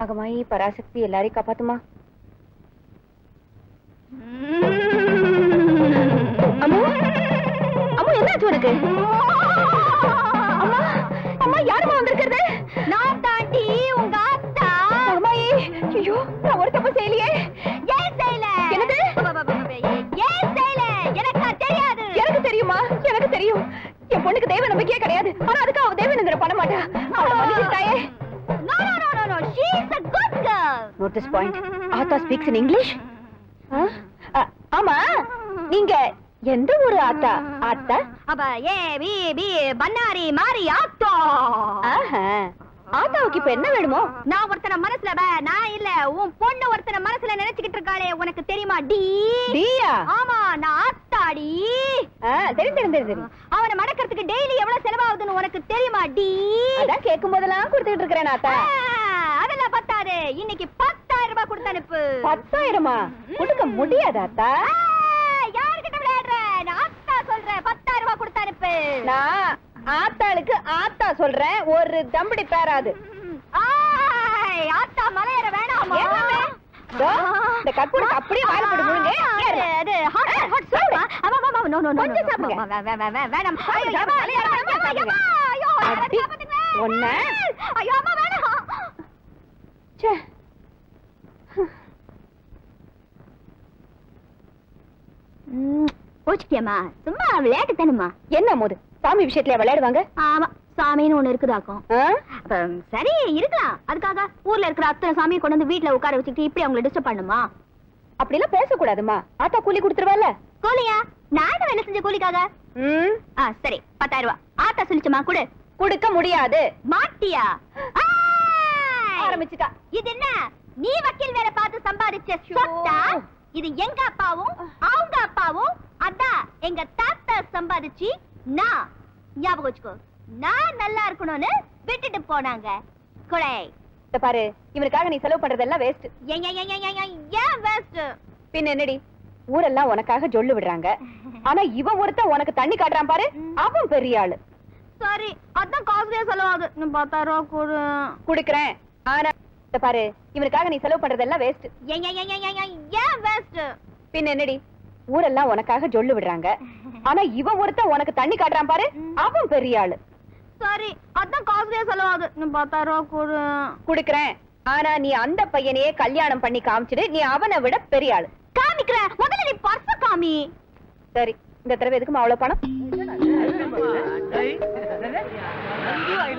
அகமாயி பராசக்தி எல்லாரையும் காப்பாத்துமா girl. Notice point ஆத்தா ஸ்பீக்ஸ் இன் இங்கிலீஷ் ஆமா. நீங்க எந்த ஊரு ஆத்தா? ஆத்தா? அப்ப ஏ பி பி பன்னாரி மாரி ஆத்தோ. ஆஹா. ஆத்தாவுக்கு இப்ப என்ன வேணுமோ? நான் ஒருத்தன மனசுல ப, நான் இல்ல உன் பொண்ணு ஒருத்தன மனசுல நினைச்சுக்கிட்டு இருக்காளே உனக்கு தெரியுமா டி? டீயா? ஆமா நான் ஆத்தாடி தெரியும் தெரியும் தெரியும் அவனை மடக்கிறதுக்கு டெய்லி எவ்வளவு செலவாகுதுன்னு உனக்கு தெரியுமா டி? அதான் கேட்கும் போதெல்லாம் கொடுத்துட்டு இருக்கிறேன் ஆத்தா. அதெல்லாம் பத்தாது. இன்னைக்கு பத்தாயிரம் ரூபாய் கொடுத்து அனுப்பு. பத்தாயிரமா? கொடுக்க முடியாது ஆத்தா ஆ, யார்கிட்ட விளையாடுற? ஆத்தா சொல்றேன். பத்தாயிரம் ரூபாய் கொடுத்து அனுப்பு. நான் ஆத்தாளுக்கு ஆத்தா சொல்றேன். ஒரு தம்படி பேராது. ஆத்தா மலையேற வேணாமா? இந்த கற்பூரத்தை அப்படியே வாயில போட்டு முழுங்கு. அது. ஆமா, ஆமா, கொஞ்சம் சாப்பிடுங்க. வே- வேணாம். ஐயோ. ஐயோ. ஐயோ, அம்மா, வேணாம். ச்சே. ம், கோச்சுக்கிட்டியாம்மா? சும்மா விளையாட்டு தானுமா என்ன மோது? சாமி விஷயத்துல விளையாடுவாங்க? ஆமா சாமின்னு ஒண்ணு இருக்குதாக்கும். சரி இருக்கலாம். அதுக்காக ஊர்ல இருக்கிற அத்தனை சாமியை கொண்டு வந்து வீட்டுல உட்கார வச்சுக்கிட்டு இப்படி அவங்களை டிஸ்டர்ப் பண்ணுமா? அப்படிலாம் பேசக்கூடாதுமா ஆத்தா கூலி கொடுத்துருவால கூலியா நான் வேலை செஞ்ச கூலிக்காக சரி பத்தாயிரம் ரூபாய் ஆத்தா சொல்லிச்சுமா கொடு. கொடுக்க முடியாது. மாட்டியா! ஆரம்பிச்சுட்டா. இது என்ன? நீ வக்கீல் வேலை பார்த்து சம்பாதிச்ச சொத்தா? இது எங்க அப்பாவும் அவங்க அப்பாவும் அதான் எங்க தாத்தா சம்பாதிச்சு நான் ஞாபகம் வச்சுக்கோ நான் நல்லா இருக்கணும்னு விட்டுட்டு போனாங்க. கொலை. பாரு இவனுக்காக நீ செலவு பண்றதெல்லாம் வேஸ்ட் ஏன் வேஸ்ட் பின்ன என்னடி? ஊரெல்லாம் உனக்காக ஜொல்லு விடுறாங்க. ஆனா இவன் ஒருத்தன் உனக்கு தண்ணி காட்டுறான் பாரு அவன் பெரிய ஆளு. சரி அதான் காஸ்ட்லியா செலவாகுது. பத்தாயிரம் ரூபா கொடு. குடுக்கறேன். ஆனா பாரு இவனுக்காக நீ செலவு பண்றதெல்லாம் வேஸ்ட் ஏன் வேஸ்ட் பின்ன என்னடி? ஊரெல்லாம் உனக்காக ஜொல்லு விடுறாங்க. ஆனா இவன் ஒருத்தன் உனக்கு தண்ணி காட்டுறான் பாரு அவன் பெரிய ஆளு. சரி அதான் காஸ்ட்லியா செலவாகுது. நீ பத்தாயிரம் கொடு. குடுக்கறேன். ஆனா நீ அந்த பையனையே கல்யாணம் பண்ணி காமிச்சிடு நீ அவனை விட பெரிய ஆளு. காமிக்கிறேன். முதல்ல நீ பர்ஸ காமி. சரி இந்த தடவை எதுக்குமா அவ்வளவு பணம்? I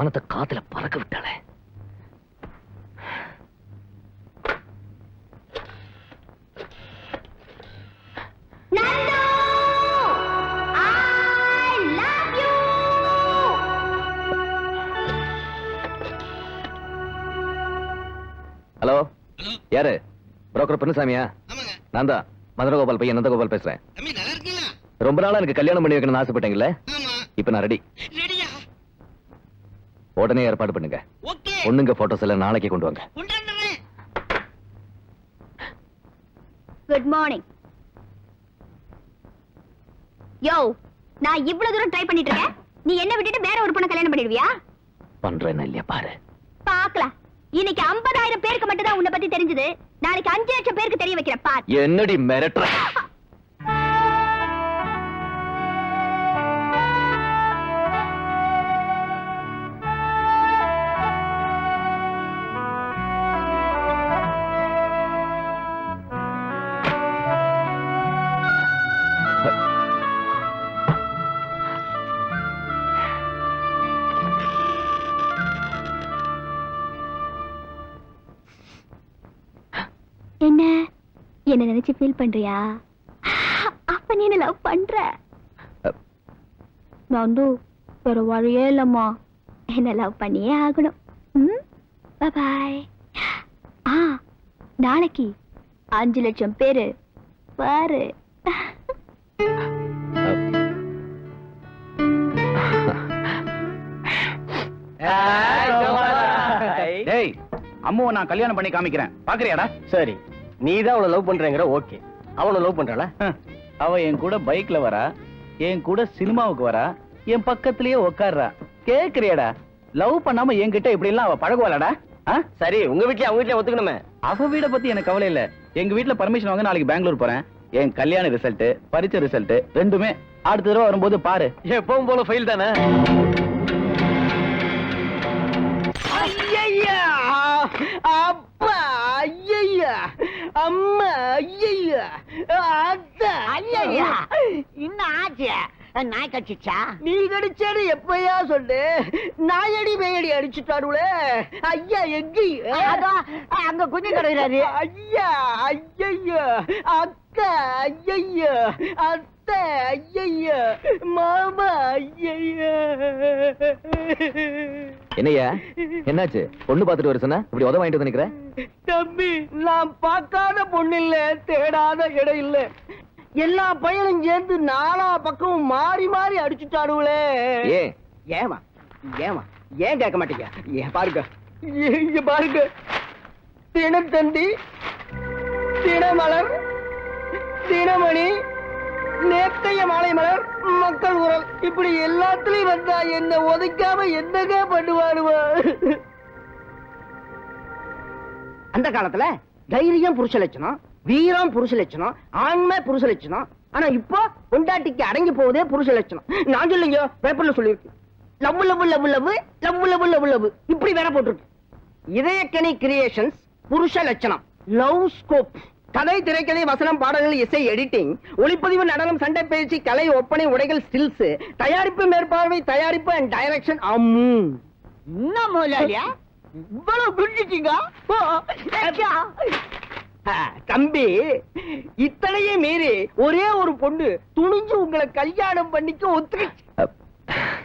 மானத்தை காத்துல பறக்க விட்டாளே. Nando! I love you. Hello? யாரு? புரோக்கர் ஆமாங்க. நான் தான். மதுரகோபால் பையன் நந்தகோபால் பேசுறேன். ரொம்ப நாளா எனக்கு கல்யாணம் பண்ணி வைக்கணும்னு ஆசைப்பட்டீங்கல்ல? ஆமா. இப்ப நான் ரெடி உடனே ஏற்பாடு பண்ணுங்க. ஓகே. பொண்ணுங்க போட்டோஸ் எல்லாம் நாளைக்கே கொண்டு வாங்க. Good morning. யோ நான் இவ்வளவு தூரம் ட்ரை பண்ணிட்டு இருக்கேன். நீ என்ன விட்டுட்டு வேற ஒரு பொண்ணை கல்யாணம் பண்ணிடுவியா? பண்றேன் இல்லையா பாரு. பாக்கலாம் இன்னைக்கு 50000 பேருக்கு மட்டும் தான் உன்னை பத்தி தெரிஞ்சது. நாளைக்கு அஞ்சு லட்சம் பேருக்கு தெரிய வைக்கிறேன் பார். என்னடி மிரட்டுற? என்ன நினைச்சு ஃபீல் பண்றியா? அப்ப நீ என்ன லவ் பண்ற? நந்து வேற வழியே இல்லம்மா. என்ன லவ் பண்ணியே ஆகணும். ம்? பாய் ஆ நாளைக்கு அஞ்சு லட்சம் பேரு. பாரு. டேய் அம்மாவை நான் கல்யாணம் பண்ணி காமிக்கிறேன். பாக்குறியாடா? சரி. நீ தான் அவளை லவ் பண்றேங்கிற ஓகே அவனை லவ் பண்றாளா? அவ என் கூட பைக்ல வரா என் கூட சினிமாவுக்கு வரா என் பக்கத்திலேயே உட்கார்றா கேக்குறியாடா. லவ் பண்ணாம என்கிட்ட இப்படி எல்லாம் அவ பழகுவாளடா? ஆ? சரி உங்க வீட்லயே அவங்க வீட்லயே ஒத்துக்கணுமே. அவ வீட பத்தி எனக்கு கவலை இல்ல. எங்க வீட்ல பர்மிஷன் வாங்க நாளைக்கு பெங்களூர் போறேன். என் கல்யாண ரிசல்ட் பரீட்சை ரிசல்ட் ரெண்டுமே. அடுத்த தடவை வரும்போது பாரு. எப்பவும் போல ஃபெயில் தானே? இன்னும் ஆச்சு. நாய் கடிச்சிச்சா? நீ கடிச்சேன்னு எப்பயா சொல்லு. நாயடி மேயடி அடிச்சுட்டாருல ஐயா எங்க? அங்க குஞ்சு கிடையாது ஐயா ஐயா அக்கா ஐயா அத்தை ஐயா மாமா ஐயா என்னய்யா? என்னாச்சு? பொண்ணு பார்த்துட்டு வர சொன்னா? இப்படி உதவ வாங்கிட்டு வந்து நிக்கிற? தம்பி நான் பார்க்காத பொண்ணு இல்ல தேடாத இடம் இல்ல. எல்லா பையனும் சேர்ந்து நாலா பக்கமும் மாறி மாறி அடிச்சுட்டானுங்களே. ஏன் ஏமா ஏமா ஏன் கேட்க மாட்டீங்க? ஏன் பாருங்க. இங்க பாருங்க. தினத்தந்தி தினமலர் தினமணி நேத்தைய மாலை மலர் மக்கள் உரல் இப்படி எல்லாத்துலயும் வந்தா என்ன ஒதுக்காம என்னங்க பண்ணுவாருவா அந்த காலத்துல தைரியம் புருஷ லட்சணம் வீரம் புருஷ லட்சணம் ஆண்மை புருஷ லட்சணம். ஆனா இப்போ பொண்டாட்டிக்கு அடங்கி போவதே புருஷ லட்சணம். நான் சொல்லுங்க பேப்பர்ல சொல்லியிருக்கு love love love love love love love love. இப்படி வேற போட்டிருக்கு. இதயக்கணி கிரியேஷன்ஸ் புருஷ லட்சணம். லவ் ஸ்கோப் கதை திரைக்கதை வசனம் பாடல்கள் இசை எடிட்டிங் ஒளிப்பதிவு நடனம் சண்டை பயிற்சி கலை ஒப்பனை உடைகள் ஸ்டில்ஸ் தயாரிப்பு மேற்பார்வை தயாரிப்பு அண்ட் டைரக்ஷன் அம்மு. இன்னும் முதலாளியா? இவ்வளவு புரிஞ்சுட்டீங்க? தம்பி இத்தனையும் மீறி ஒரே ஒரு பொண்ணு துணிஞ்சு உங்களை கல்யாணம் பண்ணிக்க ஒத்துக்கிச்சு.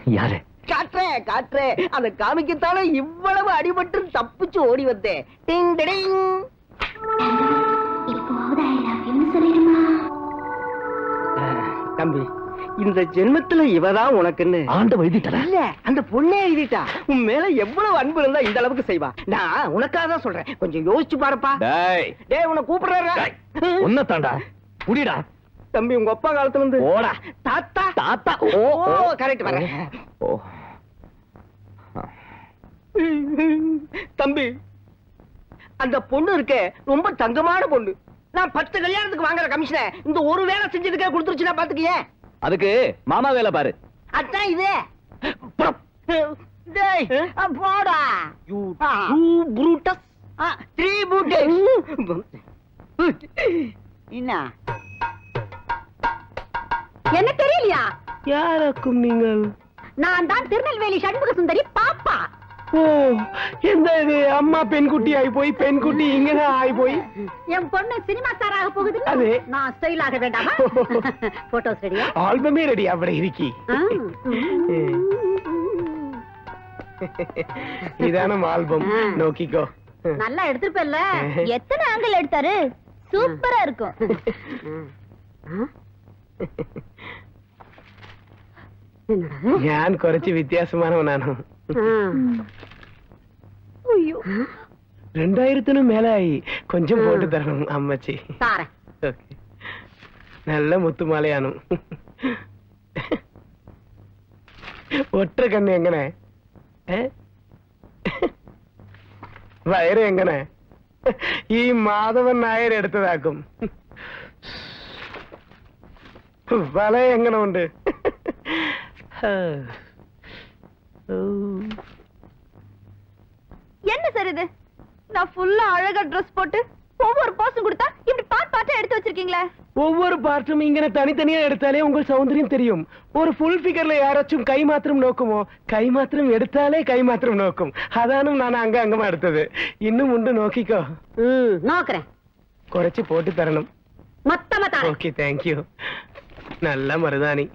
யாரு? காட்டுறேன் காட்டுறேன் அதை காமிக்கத்தால இவ்வளவு அடிபட்டு தப்பிச்சு ஓடி வந்தேன். டிங் டிடிங். தம்பி இந்த ஜென்மத்துல இவதான் உனக்குன்னு. ஆண்டு எழுதிட்டல இல்ல அந்த பொண்ணே எழுதிட்டா. உன் மேல எவ்வளவு அன்பு இருந்தா இந்த அளவுக்கு செய்வா. நான் உனக்காக தான் சொல்றேன். கொஞ்சம் யோசிச்சு பாருப்பா. டேய். டேய் உன்னை கூப்பிடுறாரு. உன்ன தாண்டா. புடிடா. தம்பி உங்க அப்பா காலத்துல இருந்து ஓடா தாத்தா. தாத்தா. ஓ ஓ. கரெக்ட் வரேன் ஓ. தம்பி அந்த பொண்ணு இருக்கே ரொம்ப தங்கமான பொண்ணு. நான் பத்து கல்யாணத்துக்கு வாங்குற கமிஷனை இந்த ஒரு வேலை செஞ்சதுக்கே கொடுத்துருச்சுன்னா பாத்துக்கியே. அதுக்கு மாமா வேலை பாரு. அதான் இது. டேய் போடா. You. Too Brutus. Ah, three Brutus. என்ன? என்ன தெரியலையா? யாருக்கும் நீங்கள்? நான் தான் திருநெல்வேலி சண்முக சுந்தரி பாப்பா. ஓ எந்த இது அம்மா பெண்குட்டி ஆகி போய் பெண்குட்டி இங்கதான் ஆகி போய் என் பொண்ணு சினிமா ஸ்டார் ஆக போகுது அது. நான் ஸ்டைல் ஆக வேண்டாமா போட்டோஸ் ரெடியா ஆல்பமே ரெடி அப்படி இருக்கி இதான ஆல்பம் ஆ. நோக்கிக்கோ நல்லா எடுத்திருப்பல்ல எத்தனை ஆங்கிள் எடுத்தாரு சூப்பரா இருக்கும் ഞാൻ കുറച്ച് വ്യത്യാസമാനവനാണ് രണ്ടായിരത്തിനും മേലായി. കൊഞ്ചം പോട്ട് തരണം അമ്മച്ചി. നല്ല മുത്തുമാലയാണ്. ഒറ്റ കണ്ണി എങ്ങനെ? വയറ് എങ്ങനെ? ഈ മാധവൻ നായർ എടുത്തതാക്കും. വല എങ്ങനെ ഉണ്ട് ഓ. என்ன சார் இது? நான் ஃபுல்லா அழகா ட்ரெஸ் போட்டு ஒவ்வொரு போஸும் கொடுத்தா இப்படி பார்ட் பார்ட்டா எடுத்து வச்சிருக்கீங்களே? ஒவ்வொரு பார்ட்டும் இங்கே தனித்தனியா எடுத்தாலே உங்கள் சௌந்தரியம் தெரியும். ஒரு ஃபுல் ஃபிகர்ல யாராச்சும் கை மாத்திரம் நோக்குமோ கை மாத்திரம் எடுத்தாலே கை மாத்திரம் நோக்கும். அதானும் நான் அங்க அங்கமா எடுத்தது. இன்னும் உண்டு நோக்கிக்கோ. நோக்குறேன். குறைச்சு போட்டு தரணும். மொத்தமா ஓகே தேங்க்யூ நல்ல மருதாணி.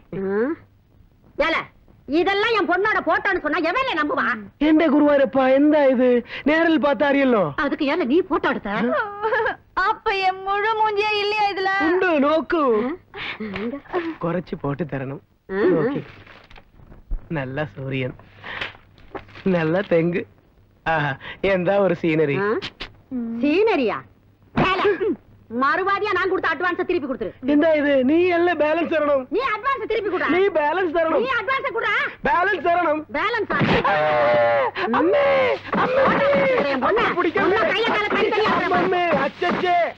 ஏல இதெல்லாம் என் பொண்ணோட போட்டோன்னு சொன்னா எவன்ல நம்புவான் எந்த குருவாரப்பா எந்த இது? நேரில் பார்த்தா அறியலோ அதுக்கு ஏன் நீ போட்டோ எடுத்த? அப்ப என் முழு மூஞ்சியா இல்லையா இதுல? உண்டு நோக்கு. குறைச்சு போட்டு தரணும். நல்ல சூரியன். நல்ல தெங்கு. ஆஹா எந்த ஒரு சீனரி? சீனரியா? மறுவாதியா நான் கொடுத்த அட்வான்ஸ் திருப்பி கொடுத்துரு. இந்த இது? நீ எல்ல பேலன்ஸ் தரணும்? நீ அட்வான்ஸ் திருப்பி கொடு நீ பேலன்ஸ் தரணும். நீ அட்வான்ஸ் குடுடா. பேலன்ஸ் தரணும். பேலன்ஸ் அம்மே அம்மே பிடிக்கும் கைய கால கை தனித்தனியா அம்மே அச்சச்சே.